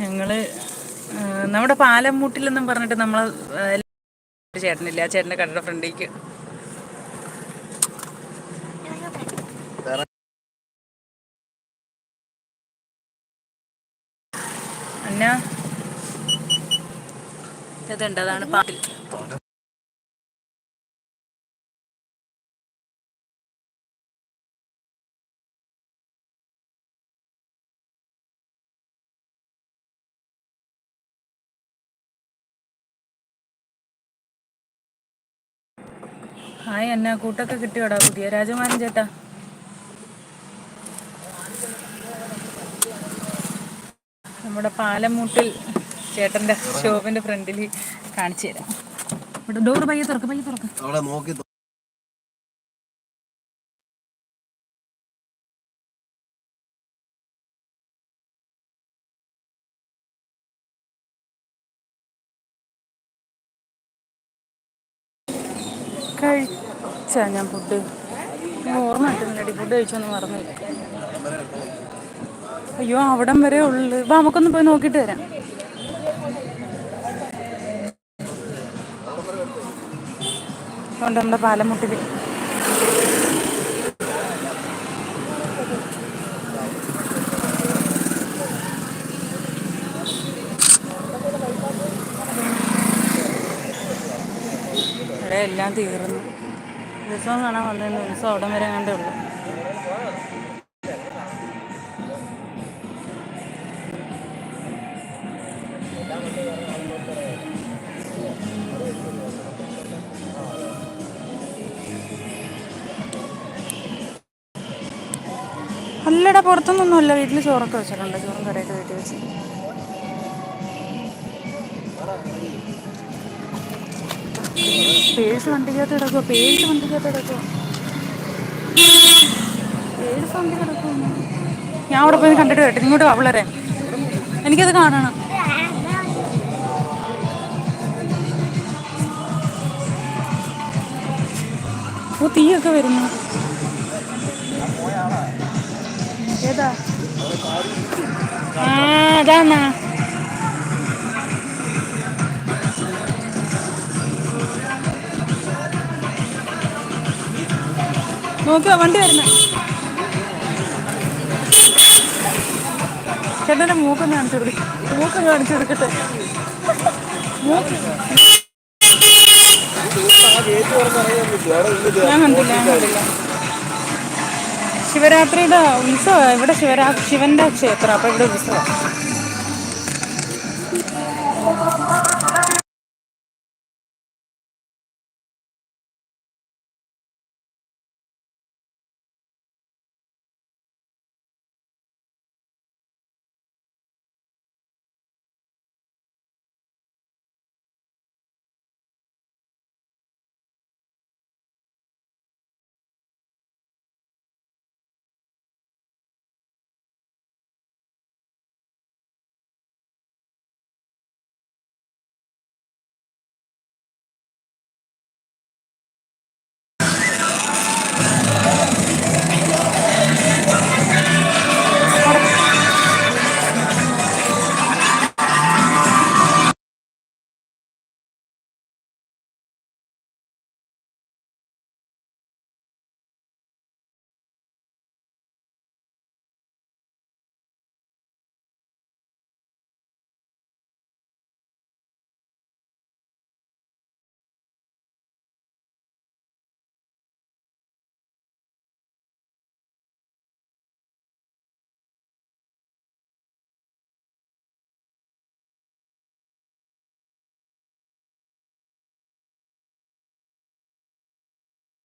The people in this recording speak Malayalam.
ഞങ്ങൾ നമ്മുടെ നമ്മുടെ പാലംമൂട്ടിലെന്നും പറഞ്ഞിട്ട് നമ്മൾ ചേട്ടനില്ല? ആ ചേട്ടന്റെ കടയുടെ ഫ്രണ്ടിലേക്ക് അന്ന. ഇതുണ്ട് അതാണ് പാട്ടിൽ ഹായ് അന്ന കൂട്ടൊക്കെ കിട്ടിയോടാ പുതിയ രാജകുമാരൻ ചേട്ടാ? നമ്മുടെ പാലമൂട്ടിൽ ചേട്ടന്റെ ഷോപ്പിന്റെ ഫ്രണ്ടിൽ കാണിച്ചു തരാം. ഇവിടെ ഡോർ പയ്യെ തുറക്ക് പയ്യെ തുറക്ക്. നോക്കി കഴിച്ചാ ഞാൻ ഫുഡ് ഓർമ്മ കിട്ടുന്നില്ലടി. ഫുഡ് കഴിച്ചൊന്നും മറന്നില്ല അയ്യോ അവിടം വരെ ഉള്ളു. വാ നമുക്കൊന്ന് പോയി നോക്കിയിട്ട് വരാം. അതുകൊണ്ട് നമ്മുടെ പാലമുട്ടിൽ ഇവിടെ എല്ലാം തീർന്നു. ഉത്സവം കാണാൻ വന്നിരുന്നു. ഉത്സവം അവിടം വരെ കണ്ടേ ഉള്ളൂ. അല്ലടാ പുറത്തൊന്നും അല്ല. വീട്ടിൽ ചോറൊക്കെ വെച്ചിട്ടുണ്ട്. ചോറും കറിയൊക്കെ വീട്ടിൽ വെച്ച്. പേഴ്സ് വണ്ടിക്കകത്ത് കിടക്കുക പേഴ്സ് വണ്ടിക്കകത്ത് കിടക്കുക പേഴ്സ് വണ്ടി കിടക്കുമോ ഞാൻ അവിടെ പോയി കണ്ടിട്ട് കേട്ടോ ഇങ്ങോട്ട് വളരെ എനിക്കത് കാണണം. ഓ തീയൊക്കെ വരുന്നു. ഏതാ? ആ അതാന്നാ നോക്കിയോ വണ്ടി വരുന്നേ. ചേട്ടന്റെ മൂക്കൊന്ന് കാണിച്ചു കൊടുക്കും. മൂക്കൊന്ന് കാണിച്ചു കൊടുക്കട്ടെ. ഞാൻ കണ്ടില്ല ഞാൻ കണ്ടില്ല. ശിവരാത്രിയുടെ ഉത്സവം ഇവിടെ ശിവരാ ശിവന്റെ ക്ഷേത്രം അപ്പൊ ഇവിടെ ഉത്സവം.